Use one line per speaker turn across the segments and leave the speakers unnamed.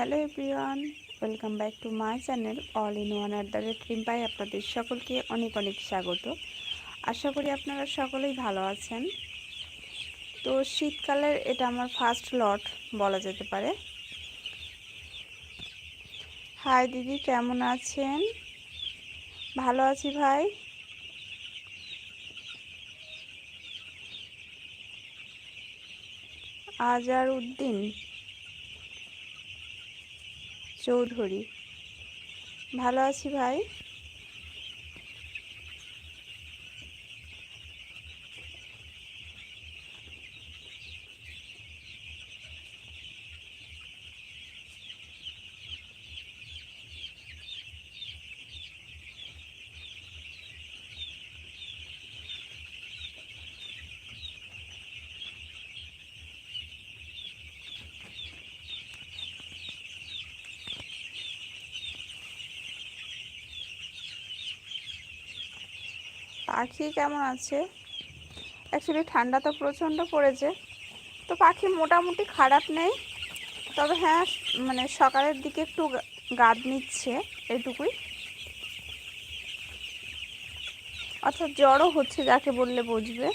Hello everyone, welcome back to my channel all in one at the rate Rimpai. আপনাদের সকলকে অনেক অনেক স্বাগত। আশা করি আপনারা সকলেই ভালো আছেন। তো শীতকালের এটা আমার ফার্স্ট লট বলা যেতে পারে। হাই দিদি, কেমন আছেন? ভালো আছি ভাই। আজার উদ্দিন? চৌধুরী। ভালো আছি ভাই? পাখি কেমন আছে? অ্যাকচুয়ালি ঠান্ডা তো প্রচণ্ড পড়েছে। তো পাখি মোটামুটি খারাপ নেই। তবে হ্যাঁ মানে সকালের দিকে একটু গাদ নিচ্ছে এটুকুই। অর্থাৎ জ্বরও হচ্ছে যাকে বললে বুঝবে।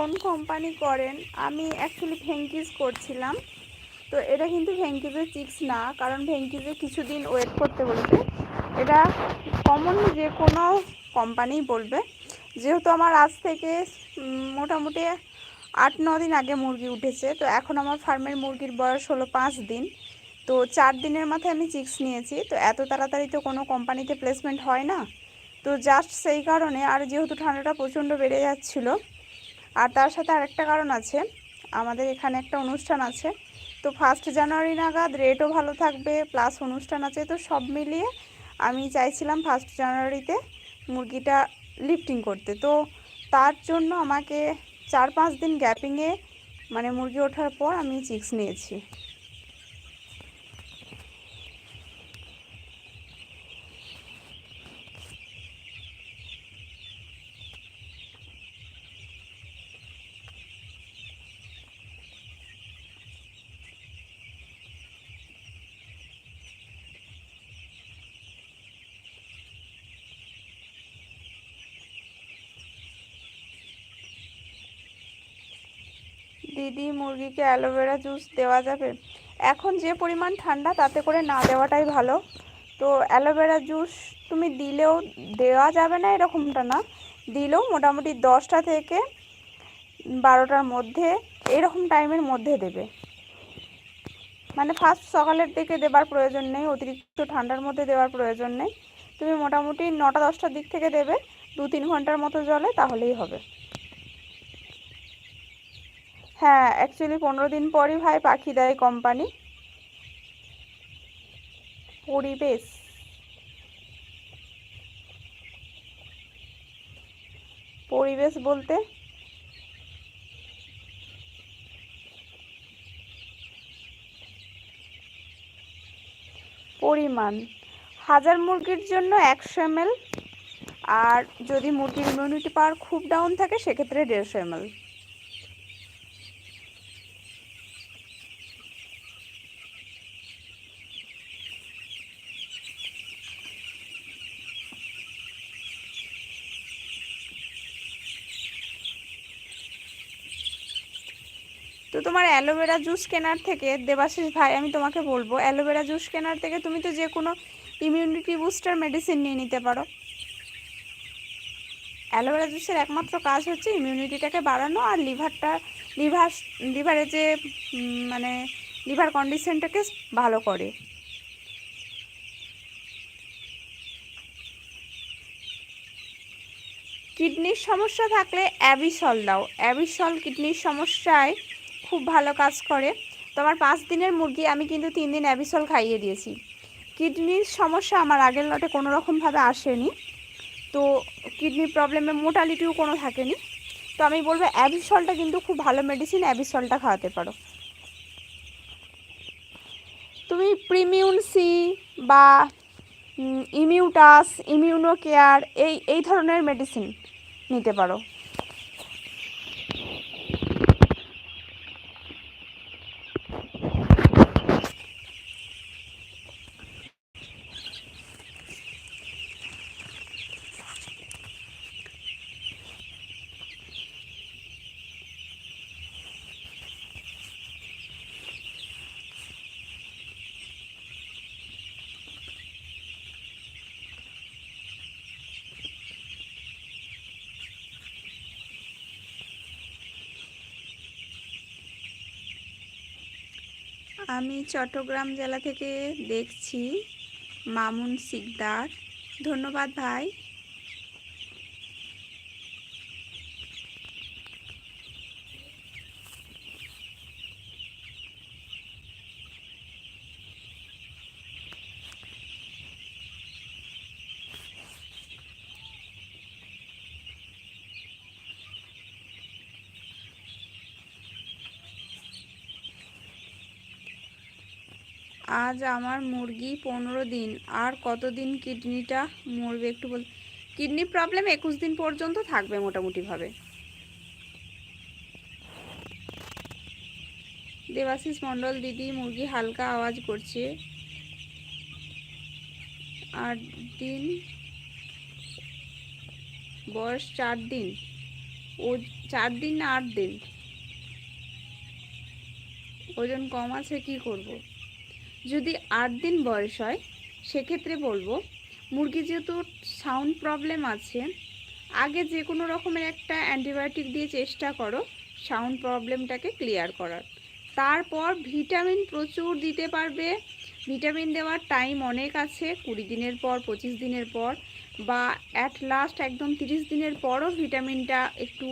কোন কোম্পানি করেন, আমি অ্যাকচুয়ালি ভেঙ্কিজ করছিলাম। তো এটা কিন্তু ভেঙ্কিজের চিপস না, কারণ ভেঙ্কিজে কিছুদিন ওয়েট করতে বলেছে। এটা কমন যে কোনো কোম্পানি বলবে। যেহেতু আমার আজ থেকে মোটামুটি আট, ন দিন আগে মুরগি উঠেছে, তো এখন আমার ফার্মের মুরগির বয়স হলো পাঁচ দিন। তো চার দিনের মাথায় আমি চিক্স নিয়েছি, তো এত তাড়াতাড়ি তো কোনো কোম্পানিতে প্লেসমেন্ট হয় না। তো জাস্ট সেই কারণে, আর যেহেতু ঠান্ডাটা প্রচণ্ড বেড়ে যাচ্ছিল আর তার সাথে আরেকটা কারণ আছে। আমাদের এখানে একটা অনুষ্ঠান আছে। তো ফার্স্ট জানুয়ারি নাগাদ রেটও ভালো থাকবে প্লাস অনুষ্ঠান আছে। তো সব মিলিয়ে আমি চাইছিলাম ফার্স্ট জানুয়ারিতে মুরগিটা লিফটিং করতে। তো তার জন্য আমাকে চার পাঁচ দিন গ্যাপিংয়ে মানে মুরগি ওঠার পর আমি চিক্স নিয়েছি। দিদি মুরগিকে অ্যালোভেরা জুস দেওয়া যাবে। এখন যে পরিমাণ ঠান্ডা, তাতে করে না দেওয়াটাই ভালো। তো অ্যালোভেরা জুস তুমি দিলেও দেওয়া যাবে না এরকমটা না। দিলেও মোটামুটি দশটা থেকে বারোটার মধ্যে এরকম টাইমের মধ্যে দেবে। মানে ফার্স্ট সকালের দিকে দেবার প্রয়োজন নেই, অতিরিক্ত ঠান্ডার মধ্যে দেওয়ার প্রয়োজন নেই। তুমি মোটামুটি নটা দশটার দিক থেকে দেবে দু তিন ঘণ্টার মতো জলে তাহলেই হবে। হ্যাঁ অ্যাকচুয়ালি পনেরো দিন পরই ভাই পাখি দেয় কোম্পানি পরিবেশ। পরিবেশ বলতে? পরিমাণ। হাজার মুরগির জন্য একশো এমএল। আর যদি মুরগির ইমিউনিটি পাওয়ার খুব ডাউন থাকে, সেক্ষেত্রে দেড়শো এমএল। তোমার অ্যালোভেরা জুস কেনার থেকে, দেবাশিস ভাই, আমি তোমাকে বলব অ্যালোভেরা জুস কেনার থেকে তুমি তো যে কোনো ইমিউনিটি বুস্টার মেডিসিন নিয়ে নিতে পারো। অ্যালোভেরা জুসের একমাত্র কাজ হচ্ছে ইমিউনিটিটাকে বাড়ানো আর লিভারটা লিভার লিভারে যে মানে লিভার কন্ডিশনটাকে ভালো করে। কিডনির সমস্যা থাকলে অ্যাবিসল দাও। অ্যাবিসল কিডনির সমস্যায় খুব ভালো কাজ করে। তোমার পাঁচ দিনের মুরগি আমি কিন্তু তিন দিন অ্যাবিসল খাইয়ে দিয়েছি। কিডনির সমস্যা আমার আগের লটে কোনো রকমভাবে আসেনি। তো কিডনির প্রবলেমে মোটালিটিও কোনো থাকেনি। তো আমি বলব অ্যাবিসলটা কিন্তু খুব ভালো মেডিসিন অ্যাবিসলটা খাওয়াতে পারো। তুমি প্রিমিউন সি বা ইমিউটাস ইমিউনো কেয়ার এই এই ধরনের মেডিসিন নিতে পারো। আমি চট্টগ্রাম জেলা থেকে দেখছি মামুন সিকদার। ধন্যবাদ ভাই। আজ আমার মুরগি পনেরো দিন। আর কতদিন কিডনিটা মরবে একটু বল কিডনি প্রবলেম একুশ দিন পর্যন্ত থাকবে মোটামুটিভাবে। দেবাশিস মণ্ডল দিদি মুরগি হালকা আওয়াজ করছে। আট দিন বয়স চার দিন। ও চার দিন না আট দিন। ওজন কম আছে কি করব? যদি আট দিন বয়স হয়, সেক্ষেত্রে বলব, মুরগি যেহেতু সাউন্ড প্রবলেম আছে, আগে যে কোনো রকমের একটা অ্যান্টিবায়োটিক দিয়ে চেষ্টা করো সাউন্ড প্রবলেমটাকে ক্লিয়ার করার। তারপর ভিটামিন প্রচুর দিতে পারবে ভিটামিন দেওয়ার টাইম অনেক আছে, কুড়ি দিনের পর, পঁচিশ দিনের পর, বা অ্যাট লাস্ট একদম তিরিশ দিনের পরও ভিটামিনটা একটু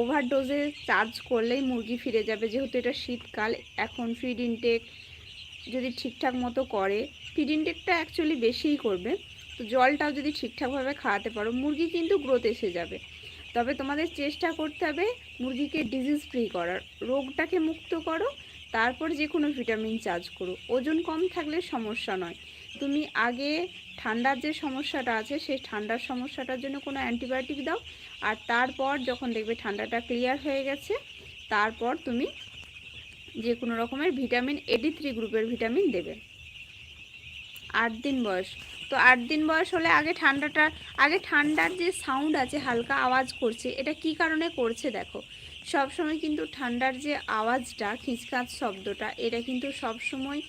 ওভারডোজে চার্জ করলেই মুরগি ফিরে যাবে, যেহেতু এটা শীতকাল, এখন ফিড ইনটেক যদি ঠিকঠাক মতো করে ফিড ইনটেকটা অ্যাকচুয়ালি বেশিই করবে। তো জলটাও যদি ঠিকঠাকভাবে খাওয়াতে পারো, মুরগি কিন্তু গ্রোথ এসে যাবে। তবে তোমাদের চেষ্টা করতে হবে মুরগিকে ডিজিজ ফ্রি করার। রোগটাকে মুক্ত করো, তারপর যে কোনো ভিটামিন চার্জ করো। ওজন কম থাকলে সমস্যা নয়। তুমি আগে ঠান্ডার যে সমস্যাটা আছে, সেই ঠান্ডার সমস্যাটার জন্য কোনো অ্যান্টিবায়োটিক দাও। আর তারপর যখন দেখবে ঠান্ডাটা ক্লিয়ার হয়ে গেছে, তারপর তুমি যে কোনো রকমের ভিটামিন এডি থ্রি গ্রুপের ভিটামিন দেবে। আট দিন বয়স। তো আট দিন বয়স হলে আগে ঠান্ডাটা, আগে ঠান্ডার যে সাউন্ড আছে, হালকা আওয়াজ করছে, এটা কি কারণে করছে দেখো? সব সময় কিন্তু ঠান্ডার যে আওয়াজটা, খিচখাচ শব্দটা, এটা কিন্তু সব সময়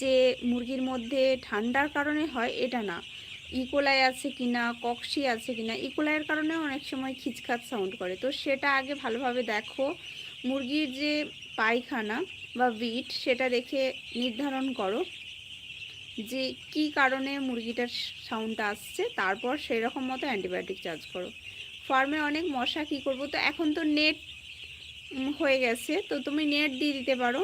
যে মুরগির মধ্যে ঠান্ডার কারণে হয়, এটা না। ইকোলাই আছে কিনা কক্সি আছে কিনা ইকোলাইয়ের কারণে অনেক সময় খিচখাচ সাউন্ড করে। তো সেটা আগে ভালোভাবে দেখো। মুরগির যে পায়খানা বা বিট সেটা দেখে নির্ধারণ করো যে কি কারণে মুরগিটার সাউন্ডটা আসছে, তারপর সেই রকম মতো অ্যান্টিবায়োটিক চার্জ করো। ফার্মে অনেক মশা কি করব, তো এখন তো নেট হয়ে গেছে, তো তুমি নেট দিয়ে দিতে পারো।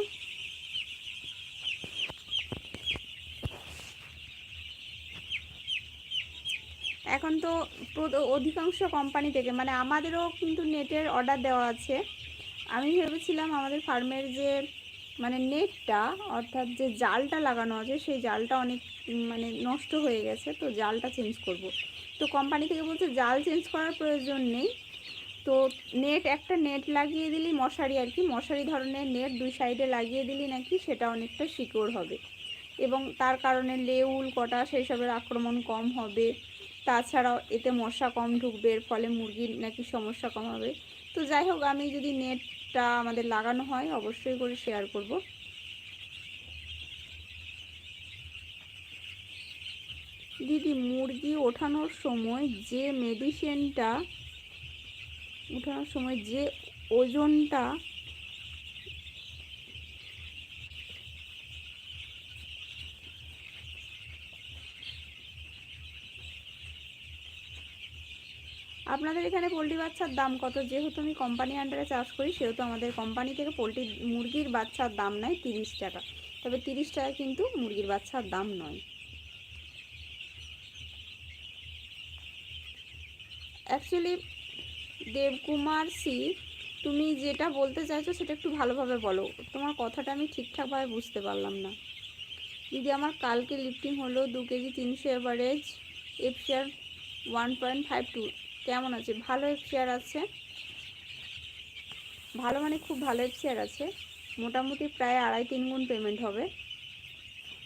এখন তো অধিকাংশ কোম্পানি থেকে মানে আমাদেরও কিন্তু নেটের অর্ডার দেওয়া আছে। আমি ভেবেছিলাম আমাদের ফার্মের যে মানে নেটটা, অর্থাৎ যে জালটা লাগানো আছে, সেই জালটা অনেক মানে নষ্ট হয়ে গেছে, তো জালটা চেঞ্জ করব। তো কোম্পানি থেকে বলছে, জাল চেঞ্জ করার প্রয়োজন নেই। তো নেট, একটা নেট লাগিয়ে দিলি, মশারি আর কি, মশারি ধরনের নেট দুই সাইডে লাগিয়ে দিলি নাকি, সেটা অনেকটা সিকিওর হবে। এবং তার কারণে লেউল কটা সেই সবের আক্রমণ কম হবে। তাছাড়াও এতে মশা কম ঢুকবে, এর ফলে মুরগির নাকি সমস্যা কম হবে। তো যাই হোক, আমি যদি নেটটা আমাদের লাগানো হয়, অবশ্যই করে শেয়ার করব। দিদি, মুরগি ওঠানোর সময় যে মেডিসিনটা ওঠানোর সময় যে ওজনটা আপনাদের এখানে পোলট্রি বাচ্চার দাম কত? যেহেতু আমি কোম্পানি আন্ডারে চাষ করি, সেহেতু আমাদের কোম্পানি থেকে পোলট্রি, মুরগির বাচ্চার দাম নেয় তিরিশ টাকা। তবে তিরিশ টাকা কিন্তু মুরগির বাচ্চার দাম নয়। অ্যাকচুয়ালি দেবকুমার সি তুমি যেটা বলতে চাইছো সেটা একটু ভালোভাবে বলো। তোমার কথাটা আমি ঠিকঠাকভাবে বুঝতে পারলাম না। দিদি, আমার কালকে লিফটিং হলো দু কেজি তিনশো average FCR one point five two কেমন আছে? ভালো এফসিআর আছে। ভালো মানে খুব ভালো এফসিআর আছে। মোটামুটি প্রায় আড়াই তিন গুণ পেমেন্ট হবে।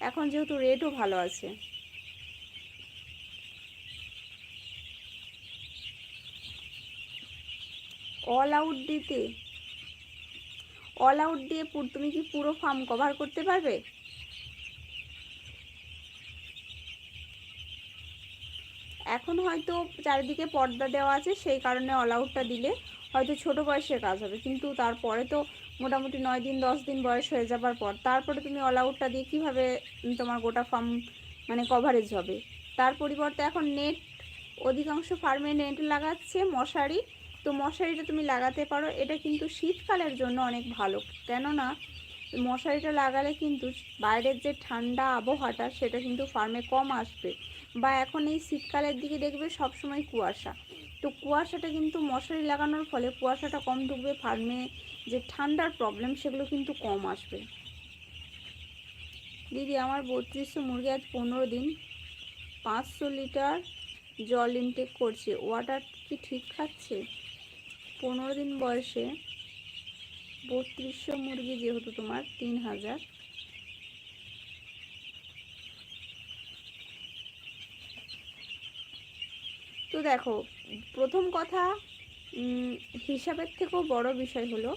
এখন যেহেতু রেটও ভালো আছে। অল আউট দিতে। অল আউট দিয়ে তুমি কি পুরো ফার্ম কভার করতে পারবে? এখন হয়তো চারিদিকে পর্দা দেওয়া আছে, সেই কারণে অল আউটটা দিলে হয়তো ছোট বয়সে কাজ হবে। কিন্তু তারপরে তো মোটামুটি নয় দিন, দশ দিন বয়স হয়ে যাবার পর তারপরে তুমি অল আউটটা দিয়ে কীভাবে তোমার গোটা ফার্ম মানে কভারেজ হবে? তার পরিবর্তে এখন নেট অধিকাংশ ফার্মে নেট লাগাচ্ছে মশারি। তো মশারিটা তুমি লাগাতে পারো, এটা কিন্তু শীতকালের জন্য অনেক ভালো। কেননা মশারিটা লাগালে কিন্তু বাইরের যে ঠান্ডা আবহাওয়াটা, সেটা কিন্তু ফার্মে কম আসবে। বা এখন এই শীতকালের দিকে দেখবে সবসময় কুয়াশা। তো কুয়াশাটা কিন্তু মশারি লাগানোর ফলে কুয়াশাটা কম ঢুকবে, ফার্মে যে ঠান্ডার প্রবলেম সেগুলো কিন্তু কম আসবে। দিদি, আমার বত্রিশশো মুরগি আজ পনেরো দিন। পাঁচশো লিটার জল ইনটেক করছে। ওয়াটার কি ঠিক খাচ্ছে? পনেরো দিন বয়সে বত্রিশশো মুরগি যেহেতু তোমার, তিন হাজার। তো দেখো, প্রথম কথা হিসাবের থেকেও বড় বিষয় হলো,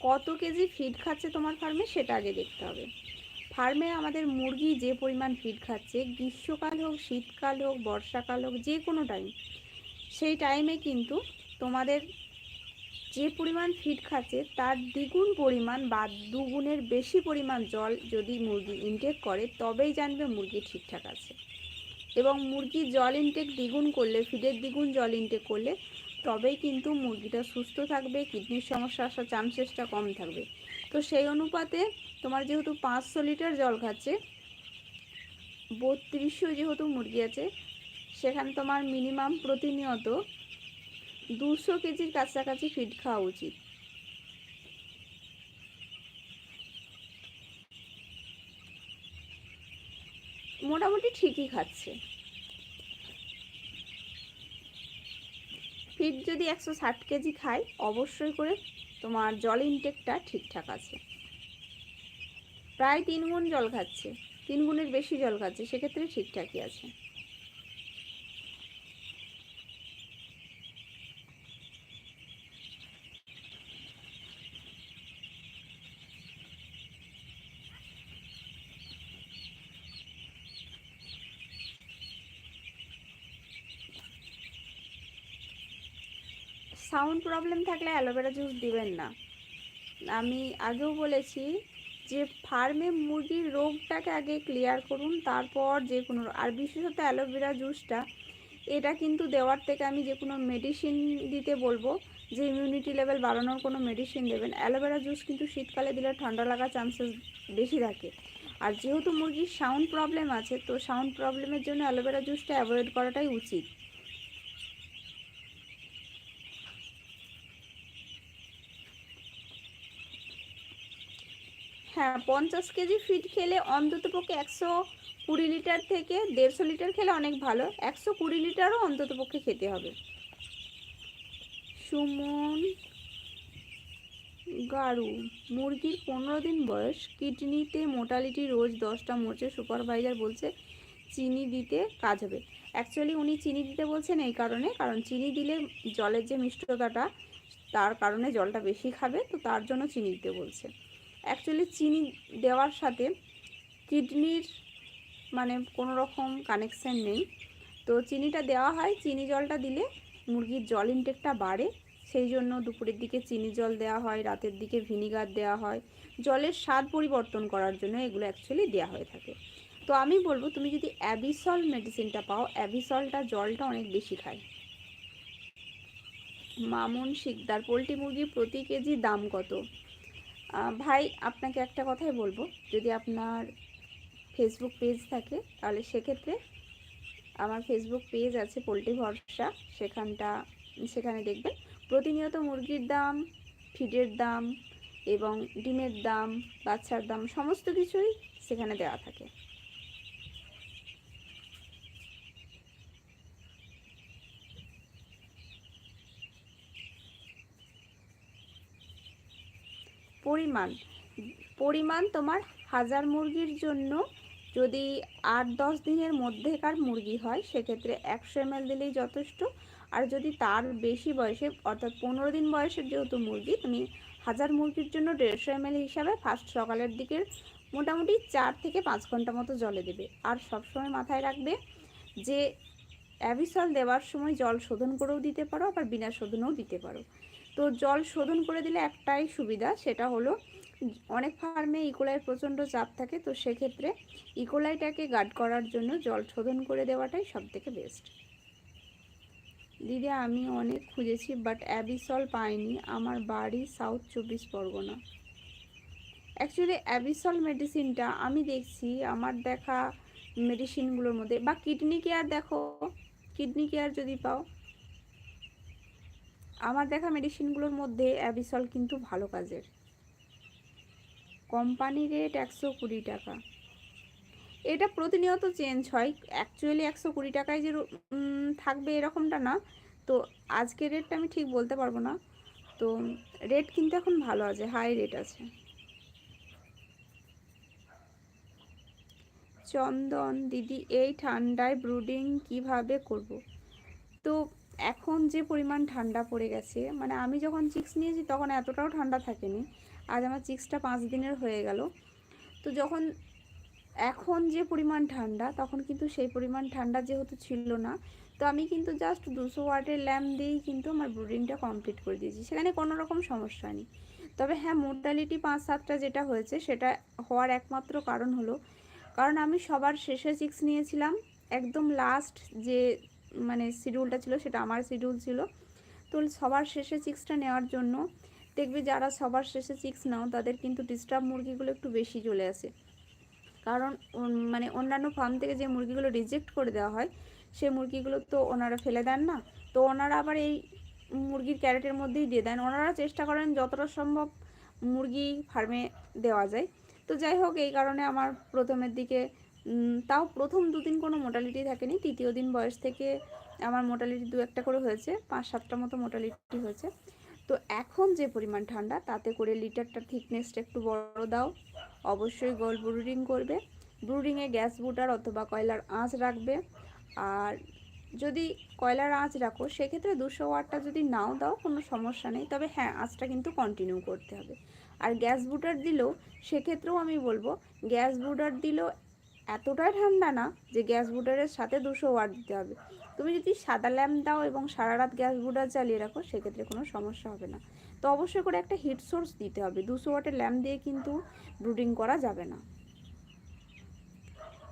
কত কেজি ফিড খাচ্ছে তোমার ফার্মে সেটা আগে দেখতে হবে। ফার্মে আমাদের মুরগি যে পরিমাণ ফিড খাচ্ছে, গ্রীষ্মকাল হোক, শীতকাল হোক, বর্ষাকাল হোক, যে কোনো টাইম সেই টাইমে কিন্তু তোমাদের যে পরিমাণ ফিড খাচ্ছে, তার দ্বিগুণ পরিমাণ বা দুগুণের বেশি পরিমাণ জল যদি মুরগি ইনটেক করে, তবেই জানবে মুরগি ঠিকঠাক আছে। এবং মুরগির জল ইনটেক দ্বিগুণ করলে ফিডের দ্বিগুণ জল ইনটেক করলে, তবেই কিন্তু মুরগিটা সুস্থ থাকবে কিডনির সমস্যা আসার চান্সেসটা কম থাকবে। তো সেই অনুপাতে তোমার যেহেতু পাঁচশো লিটার জল খাচ্ছে, বত্রিশশো যেহেতু মুরগি আছে, সেখানে তোমার মিনিমাম প্রতিনিয়ত দুশো কেজির কাছাকাছি ফিড খাওয়া উচিত মোটামুটি ঠিকই খাচ্ছে। ফিট যদি একশো ষাট কেজি খায় অবশ্যই করে তোমার জল ইনটেকটা ঠিকঠাক আছে। প্রায় তিন গুণ জল খাচ্ছে তিন গুণের বেশি জল খাচ্ছে, সেক্ষেত্রে ঠিকঠাকই আছে। সাউন্ড প্রবলেম থাকলে অ্যালোভেরা জুস দিবেন না। আমি আগেও বলেছি যে ফার্মে মুরগির রোগটাকে আগে ক্লিয়ার করুন, তারপর যে কোনো আর বিশেষত অ্যালোভেরা জুসটা, এটা কিন্তু দেওয়ার থেকে আমি যে কোনো মেডিসিন দিতে বলব, যে ইমিউনিটি লেভেল বাড়ানোর কোনো মেডিসিন দেবেন। অ্যালোভেরা জুস কিন্তু শীতকালে দিলে ঠান্ডা লাগার চান্সেস বেশি থাকে। আর যেহেতু মুরগির সাউন্ড প্রবলেম আছে, তো সাউন্ড প্রবলেমের জন্য অ্যালোভেরা জুসটা অ্যাভয়েড করাটাই উচিত। হ্যাঁ পঞ্চাশ কেজি ফিড খেলে অন্তত পক্ষে একশো কুড়ি লিটার থেকে দেড়শো লিটার খেলে অনেক ভালো। একশো কুড়ি লিটারও অন্তত পক্ষে খেতে হবে। সুমন গাড়ু মুরগির পনেরো দিন বয়স, কিডনিতে মোটালিটি রোজ দশটা মরছে সুপারভাইজার বলছে চিনি দিতে কাজ হবে। অ্যাকচুয়ালি উনি চিনি দিতে বলছেন এই কারণে, কারণ চিনি দিলে জলের যে মিষ্টতাটা, তার কারণে জলটা বেশি খাবে, তো তার জন্য চিনি দিতে বলছে। অ্যাকচুয়ালি চিনি দেওয়ার সাথে কিডনির মানে কোনো রকম কানেকশান নেই। তো চিনিটা দেওয়া হয়, চিনি জলটা দিলে মুরগির জল ইনটেকটা বাড়ে। সেই জন্য দুপুরের দিকে চিনি জল দেওয়া হয়, রাতের দিকে ভিনিগার দেওয়া হয়। জলের স্বাদ পরিবর্তন করার জন্য এগুলো অ্যাকচুয়ালি দেওয়া হয়ে থাকে। তো আমি বলব, তুমি যদি অ্যাবিসল মেডিসিনটা পাও অ্যাবিসলটা জলটা অনেক বেশি খায়। মামুন শিকদার, পোলট্রি মুরগি প্রতি কেজি দাম কত? ভাই, আপনাকে একটা কথাই বলব। যদি আপনার ফেসবুক পেজ থাকে, তাহলে সেক্ষেত্রে আমার ফেসবুক পেজ আছে পোলট্রি ভরসা। সেখানটা, সেখানে দেখবেন। প্রতিনিয়ত মুরগির দাম, ফিডের দাম এবং ডিমের দাম, বাচ্চার দাম, সমস্ত কিছুই সেখানে দেওয়া থাকে। পরিমাণ। পরিমাণ তোমার হাজার মুরগির জন্য যদি আট দশ দিনের মধ্যেকার মুরগি হয়, সেক্ষেত্রে একশো এম দিলেই যথেষ্ট। আর যদি তার বেশি বয়সে, অর্থাৎ পনেরো দিন বয়সের যেহেতু মুরগি, তুমি হাজার মুরগির জন্য দেড়শো এম হিসাবে ফার্স্ট সকালের দিকের মোটামুটি চার থেকে পাঁচ ঘণ্টা মতো জলে দেবে। আর সবসময় মাথায় রাখবে যে অ্যাভিসল দেওয়ার সময় জল শোধন করেও দিতে পারো, আবার বিনা শোধনেও দিতে পারো। তো জল শোধন করে দিলে একটাই সুবিধা, সেটা হলো অনেক ফার্মে ইকোলাইয়ের প্রচণ্ড চাপ থাকে, তো সেক্ষেত্রে ইকোলাইটাকে গার্ড করার জন্য জল শোধন করে দেওয়াটাই সবথেকে বেস্ট। দিদি, আমি অনেক খুঁজেছি বাট অ্যাবিসল পাইনি। আমার বাড়ি সাউথ চব্বিশ পরগনা। অ্যাকচুয়ালি অ্যাবিসল মেডিসিনটা আমি দেখছি, আমার দেখা মেডিসিনগুলোর মধ্যে, বা কিডনি কেয়ার দেখো। কিডনি কেয়ার যদি পাও আমার দেখা মেডিসিনগুলোর মধ্যে অ্যাবিসল কিন্তু ভালো কাজের। কোম্পানি রেট একশো কুড়ি টাকা। এটা প্রতিনিয়ত চেঞ্জ হয়। অ্যাকচুয়ালি একশো কুড়ি টাকায় যে থাকবে এরকমটা না। তো আজকের রেটটা আমি ঠিক বলতে পারব না। তো রেট কিন্তু এখন ভালো আছে হাই রেট আছে। চন্দন, দিদি, এই ঠান্ডায় ব্রুডিং কীভাবে করব? তো এখন যে পরিমাণ ঠান্ডা পড়ে গেছে মানে আমি যখন চিক্স নিয়েছি তখন এতটাও ঠান্ডা থাকেনি, আজ আমার চিক্সটা পাঁচ দিনের হয়ে গেল। তো যখন এখন যে পরিমাণ ঠান্ডা, তখন কিন্তু সেই পরিমাণ ঠান্ডা যেহেতু ছিল না, তো আমি কিন্তু জাস্ট দুশো ওয়াটের ল্যাম্প দিয়েই কিন্তু আমার ব্রুডিংটা কমপ্লিট করে দিয়েছি। সেখানে কোনো রকম সমস্যা নেই। তবে হ্যাঁ মোর্টালিটি পাঁচ সাতটা যেটা হয়েছে, সেটা হওয়ার একমাত্র কারণ হলো, কারণ আমি সবার শেষে চিক্স নিয়েছিলাম, একদম লাস্ট যে মানে শিডিউলটা ছিল, সেটা আমার শিডিউল ছিল। তো সবার শেষে চিক্সটা নেওয়ার জন্য দেখবে যারা সবার শেষে চিক্স নাও, তাদের কিন্তু ডিস্টার্ব মুরগিগুলো একটু বেশি চলে আসে। কারণ মানে অন্যান্য ফার্ম থেকে যে মুরগিগুলো রিজেক্ট করে দেওয়া হয়, সে মুরগিগুলো তো ওনারা ফেলে দেন না। তো ওনারা আবার এই মুরগির ক্যারেটের মধ্যেই দিয়ে দেন। ওনারা চেষ্টা করেন যতটা সম্ভব মুরগি ফার্মে দেওয়া যায়। তো যাই হোক, এই কারণে আমার প্রথমের দিকে তাও প্রথম দুদিন কোনো মোটালিটি থাকেনি, তৃতীয় দিন বয়স থেকে আমার মোটালিটি দু একটা করে হয়েছে, পাঁচ সাতটা মতো মোটালিটি হয়েছে। তো এখন যে পরিমাণ ঠান্ডা, তাতে করে লিটারটা থিকনেসটা একটু বড় দাও। অবশ্যই গোল ব্রুডিং করবে। ব্রুডিংয়ে গ্যাস বুটার অথবা কয়লার আঁচ রাখবে। আর যদি কয়লার আঁচ রাখো, সেক্ষেত্রে দুশো ওয়াটটা যদি নাও দাও, কোনো সমস্যা নেই। তবে হ্যাঁ আঁচটা কিন্তু কন্টিনিউ করতে হবে। আর গ্যাস বুটার দিলেও, সেক্ষেত্রেও আমি বলব গ্যাস বুটার দিলেও এতটাই ঠান্ডা না যে গ্যাস বুটারের সাথে দুশো ওয়াট দিতে হবে। তুমি যদি সাদা ল্যাম্প দাও এবং সারা রাত গ্যাস বুটার চালিয়ে রাখো, সেক্ষেত্রে কোনো সমস্যা হবে না। তো অবশ্যই করে একটা হিট সোর্স দিতে হবে। দুশো ওয়াটের ল্যাম্প দিয়ে কিন্তু ব্রুডিং করা যাবে না।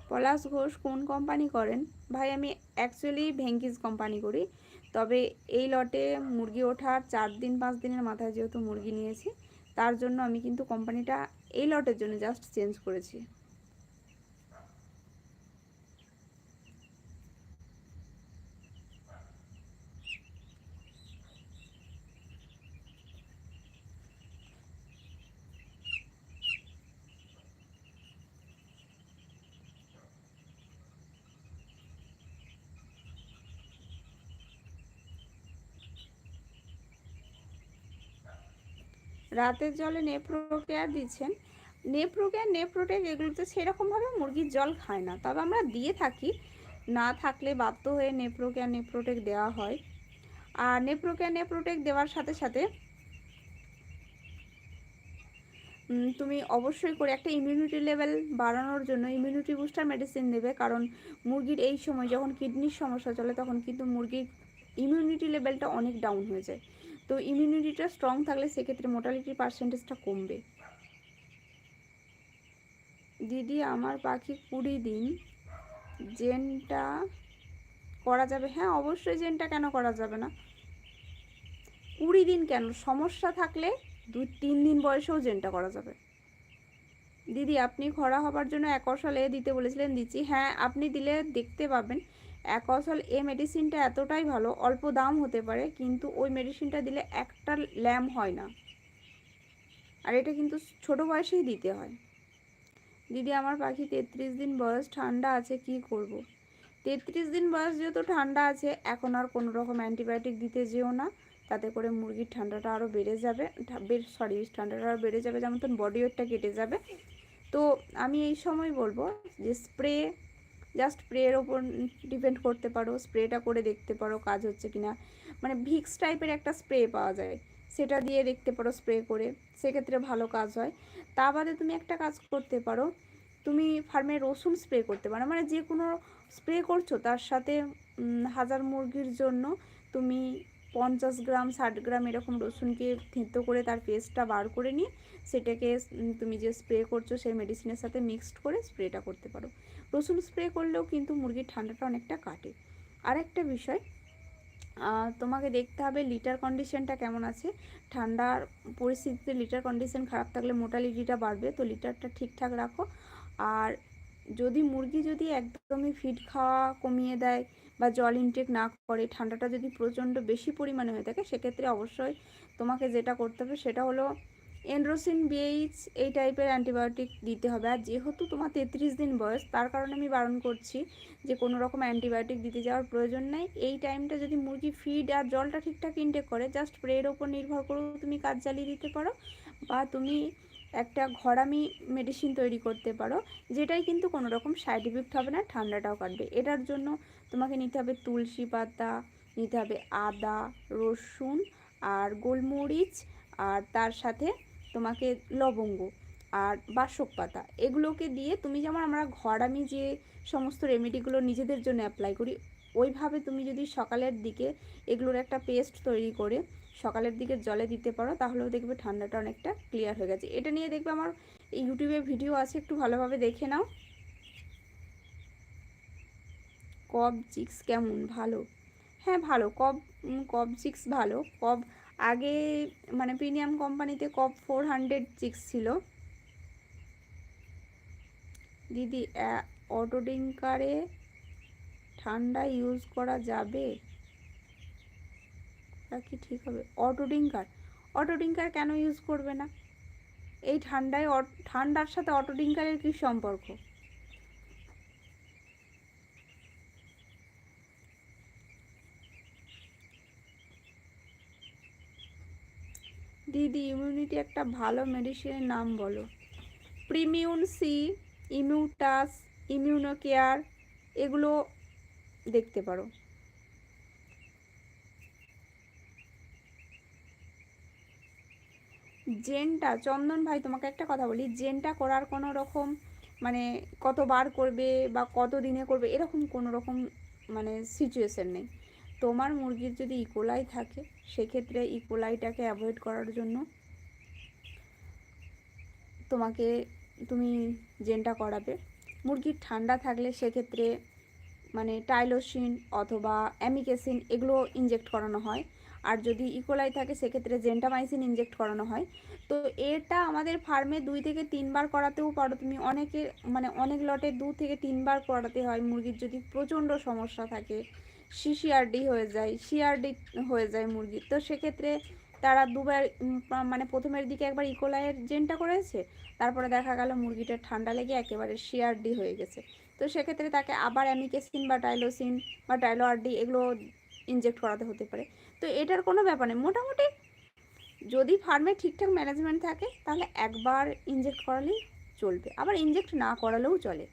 পলাশ ঘোষ কোন কোম্পানি করেন? ভাই, আমি অ্যাকচুয়ালি ভেঙ্কিজ কোম্পানি করি। তবে এই লটে মুরগি ওঠার চার দিন, পাঁচ দিনের মাথায় যেহেতু মুরগি নিয়েছি, তার জন্য আমি কিন্তু কোম্পানিটা এই লটের জন্য জাস্ট চেঞ্জ করেছি। রাতের জলে নেপ্রো কেয়ার দিচ্ছেন। নেপ্রো কেয়ার নেপ্রোটেক এগুলোতে সেরকমভাবে মুরগির জল খায় না। তবে আমরা দিয়ে থাকি। না থাকলে বাধ্য হয়ে নেপ্রো কেয়ার নেপ্রোটেক দেওয়া হয়। আর নেপ্রো কেয়ার নেপ্রোটেক দেওয়ার সাথে সাথে তুমি অবশ্যই করে একটা ইমিউনিটি লেভেল বাড়ানোর জন্য ইমিউনিটি বুস্টার মেডিসিন দেবে কারণ মুরগির এই সময় যখন কিডনির সমস্যা চলে, তখন কিন্তু মুরগির ইমিউনিটি লেভেলটা অনেক ডাউন হয়ে যায়। তো ইমিউনিটিটা স্ট্রং থাকলে সেক্ষেত্রে মোটালিটির পার্সেন্টেজটা কমবে। দিদি, আমার পাখি কুড়ি দিন। জেনটা করা যাবে? হ্যাঁ অবশ্যই জেনটা কেন করা যাবে না? কুড়ি দিন কেন? সমস্যা থাকলে দুই, তিন দিন বয়সেও জেনটা করা যাবে। দিদি, আপনি খরা হবার জন্য একসল এ দিতে বলেছিলেন, দিচ্ছি। হ্যাঁ আপনি দিলে দেখতে পাবেন। একসল এ মেডিসিনটা এতটাই ভালো, অল্প দাম হতে পারে, কিন্তু ওই মেডিসিনটা দিলে একটা ল্যাম হয় না। আর এটা কিন্তু ছোট বয়সেই দিতে হয়। দিদি, আমার পাখি তেত্রিশ দিন বয়স, ঠান্ডা আছে, কি করব। তেত্রিশ দিন বয়স যেহেতু ঠান্ডা আছে, এখন আর কোনো রকম অ্যান্টিবায়োটিক দিতে যেও না। তাতে করে মুরগির ঠান্ডাটা আরও বেড়ে যাবে সরি ঠান্ডাটা আরও বেড়ে যাবে, যেমন তখন বডি ওয়েটটা কেটে যাবে। তো আমি এই সময় বলব যে স্প্রে জাস্ট স্প্রের ওপর ডিপেন্ড করতে পারো স্প্রেটা করে দেখতে পারো কাজ হচ্ছে কিনা। মানে ভিক্স টাইপের একটা স্প্রে পাওয়া যায়, সেটা দিয়ে দেখতে পারো স্প্রে করে, সেক্ষেত্রে ভালো কাজ হয়। তা বাদে তুমি একটা কাজ করতে পারো, তুমি ফার্মে রসুন স্প্রে করতে পারো মানে যে কোনো স্প্রে করছ, তার সাথে হাজার মুরগির জন্য তুমি পঞ্চাশ গ্রাম, ষাট গ্রাম এরকম রসুনকে থেঁতো করে তার পেস্টটা বার করে নিয়ে, সেটাকে তুমি যে স্প্রে করছ সেই মেডিসিনের সাথে মিক্সড করে স্প্রেটা করতে পারো। রসুন স্প্রে করলেও কিন্তু মুরগির ঠান্ডাটা অনেকটা কাটে। আরেকটা বিষয় তোমাকে দেখতে হবে লিটার কন্ডিশনটা কেমন আছে। ঠান্ডার পরিস্থিতিতে লিটার কন্ডিশন খারাপ থাকলে মোটালিটিটা বাড়বে, তো লিটারটা ঠিকঠাক রাখো। আর যদি মুরগি যদি একদমই ফিড খাওয়া কমিয়ে দেয় বা জল ইনটেক না করে, ঠান্ডাটা যদি প্রচণ্ড বেশি পরিমাণে হয়ে থাকে, সেক্ষেত্রে অবশ্যই তোমাকে যেটা করতে হবে সেটা হলো এন্ড্রোসিন বিএইচ এই টাইপের অ্যান্টিবায়োটিক দিতে হবে। আর যেহেতু তোমার তেত্রিশ দিন বয়স, তার কারণে আমি বারণ করছি যে কোনো রকম অ্যান্টিবায়োটিক দিতে যাওয়ার প্রয়োজন নেই। এই টাইমটা যদি মুরগি ফিড আর জলটা ঠিকঠাক ইনটেক করে জাস্ট স্প্রের ওপর নির্ভর করেও তুমি কাজ চালিয়ে দিতে পারো বা তুমি একটা ঘরামি মেডিসিন তৈরি করতে পারো, যেটাই কিন্তু কোনো রকম সাইড ইফেক্ট হবে না, ঠান্ডাটাও কাটবে। এটার জন্য তোমাকে নিতে হবে তুলসী পাতা, নিতে হবে আদা, রসুন আর গোলমরিচ আর তার সাথে তোমাকে লবঙ্গ আর বাসক পাতা, এগুলোকে দিয়ে তুমি যেমন আমরা ঘর আমি যে সমস্ত রেমেডিগুলো নিজেদের জন্য অ্যাপ্লাই করি, ওইভাবে তুমি যদি সকালের দিকে এগুলোর একটা পেস্ট তৈরি করে সকালের দিকে জলে দিতে পারো, তাহলেও দেখবে ঠান্ডাটা অনেকটা ক্লিয়ার হয়ে গেছে। এটা নিয়ে দেখবে আমার ইউটিউবে ভিডিও আছে, একটু ভালোভাবে দেখে নাও। কব চিক্স কেমন? ভালো। হ্যাঁ ভালো। কব কব চিক্স ভালো। কব আগে মানে প্রিমিয়াম কোম্পানিতে কপ ফোর হান্ড্রেড চিক্স ছিল। দিদি অটো ডিঙ্কারে ঠান্ডা ইউজ করা যাবে? তা কি ঠিক হবে? অটো ডিঙ্কার অটো ডিঙ্কার কেন ইউজ করবে না? এই ঠান্ডায় ঠান্ডার সাথে অটো ডিঙ্কারের কী সম্পর্ক? দিদি ইমিউনিটি একটা ভালো মেডিসিনের নাম বলো। Primune C Immutas Immuno Care এগুলো দেখতে পারো। জেনটা চন্দন ভাই, তোমাকে একটা কথা বলি জেনটা করার কোনো রকম মানে কতবার করবে বা কত দিনে করবে, এরকম কোনো রকম মানে সিচুয়েশন নেই। তোমার মুরগির যদি ইকোলাই থাকে, সেক্ষেত্রে ইকোলাইটাকে অ্যাভয়েড করার জন্য তোমাকে, তুমি জেনটা করাবে। মুরগির ঠান্ডা থাকলে সেক্ষেত্রে মানে টাইলোসিন অথবা অ্যামিকেসিন এগুলো ইনজেক্ট করানো হয়। আর যদি ইকোলাই থাকে, সেক্ষেত্রে জেন্টামাইসিন ইনজেক্ট করানো হয়। তো এটা আমাদের ফার্মে দুই থেকে তিনবার করাতেও পারো। তুমি অনেকের মানে অনেক লটে দু থেকে তিনবার করাতে হয় মুরগির যদি প্রচণ্ড সমস্যা থাকে। সিসিআরডি হয়ে যায়, সিআরডি হয়ে যায় মুরগির তো সেক্ষেত্রে তারা দুবার মানে প্রথমের দিকে একবার ইকোলাইয়ের জেনটা করেছে, তারপরে দেখা গেল মুরগিটা ঠান্ডা লেগে একেবারে সিআরডি হয়ে গেছে। তো সেক্ষেত্রে তাকে আবার অ্যামিকেসিন বা টাইলোসিন বা টাইলো আরডি এগুলো ইনজেক্ট করাতে হতে পারে। তো এটার কোনো ব্যাপার নেই, মোটামুটি যদি ফার্মে ঠিকঠাক ম্যানেজমেন্ট থাকে, তাহলে একবার ইনজেক্ট করালেই চলবে, আবার ইনজেক্ট না করালেও চলে।